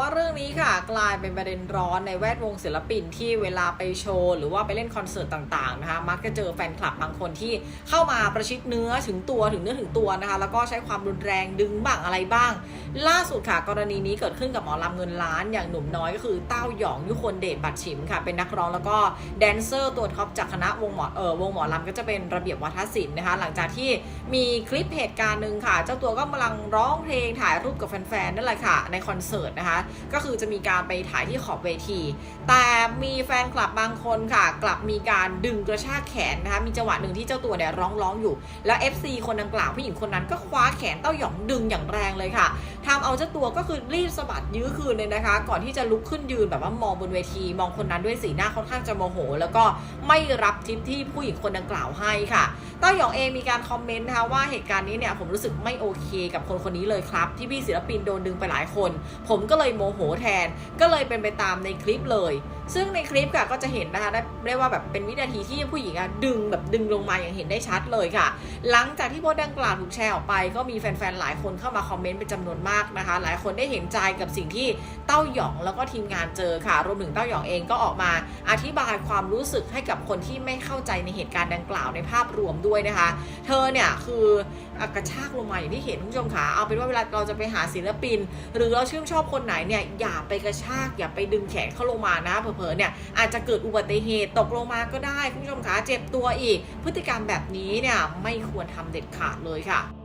ว่าเรื่องนี้ค่ะกลายเป็นประเด็นร้อนในแวดวงศิลปินที่เวลาไปโชว์ หรือว่าไปเล่นคอนเสิร์ตต่างๆนะคะมักจะเจอแฟนคลับบางคนที่เข้ามาประชิดเนื้อถึงตัวถึงเนื้อถึงตัวนะคะแล้วก็ใช้ความรุนแรงดึงบ้างอะไรบ้าง ล่าสุดค่ะ กรณีนี้เกิดขึ้นกับหมอลำเงินล้านอย่างหนุ่มน้อยก็คือเต้าหยองยุคนเดชบัตรฉิมค่ะเป็นนักร้องแล้วก็แดนเซอร์ตัวท็อปจากคณะวงหมอเออวงหมอลำก็จะเป็นระเบียบวัฒนศิลป์นะคะหลังจากที่มีคลิปเหตุการณ์หนึ่งค่ะ เจ้าตัวก็กำลังร้องเพลงถ่ายรูปกับแฟนๆนั่นแหละค่ะในคอนเสิร์ตนะคะก็คือจะมีการไปถ่ายที่ขอบเวที แต่มีแฟนคลับบางคนค่ะ กลับมีการดึงกระชากแขนนะคะมีจังหวะหนึ่งที่เจ้าตัวเนี่ยร้องร้องอยู่ แล้ว FC คนดังกล่าวผู้หญิงคนนั้นก็คว้าแขนเต้าหยองดึงอย่างแรงเลยค่ะทำเอาเจ้าตัวก็คือรีบสะบัดยื้อคืนเลยนะคะ ก่อนที่จะลุกขึ้นยืนแบบว่ามองบนเวที มองคนนั้นด้วยสีหน้าค่อนข้างจะโมโห แล้วก็ไม่รับทิปที่ผู้หญิงคนดังกล่าวให้ค่ะเต้าหยองเองมีการคอมเมนต์นะคะว่าเหตุการณ์นี้เนี่ยผมรู้สึกไม่โอเค กับคนคนนี้เลยครับ ที่พี่ศิลปินโดนดึงไปหลายคน ผมก็เลยโมโหแทน ก็เลยเป็นไปตามในคลิปเลย ซึ่งในคลิปค่ะก็จะเห็นนะคะได้ได้ว่าแบบเป็นวินาทีที่ผู้หญิงอะดึงแบบดึงลงมาอย่างเห็นได้ชัดเลยค่ะ หลังจากที่โพสต์ดังกล่าวถูกแชร์ออกไป ก็มีแฟนๆหลายคนเข้ามาคอมเมนต์เป็นจำนวนมากนะคะ หลายคนได้เห็นใจกับสิ่งที่ เต้าหยองแล้วก็ทีมงานเจอค่ะ รวมถึงเต้าหยองเองก็ออกมาอธิบายความรู้สึกให้กับคนที่ไม่เข้าใจในเหตุการณ์ดังกล่าวในภาพรวมด้วยนะคะ เธอเนี่ยคือกระชากลงมาอย่างที่เห็นคุณผู้ชมค่ะเอาเป็นว่าเวลาเราจะไปหาศิลปิน หรือเราชื่นชอบคนไหนเนี่ยอย่าไปกระชากอย่าไปดึงแขนเขาลงมานะเผลอๆเนี่ยอาจจะเกิดอุบัติเหตุตกลงมาก็ได้คุณผู้ชมคะเจ็บตัวอีก พฤติกรรมแบบนี้เนี่ยไม่ควรทำเด็ดขาดเลยค่ะ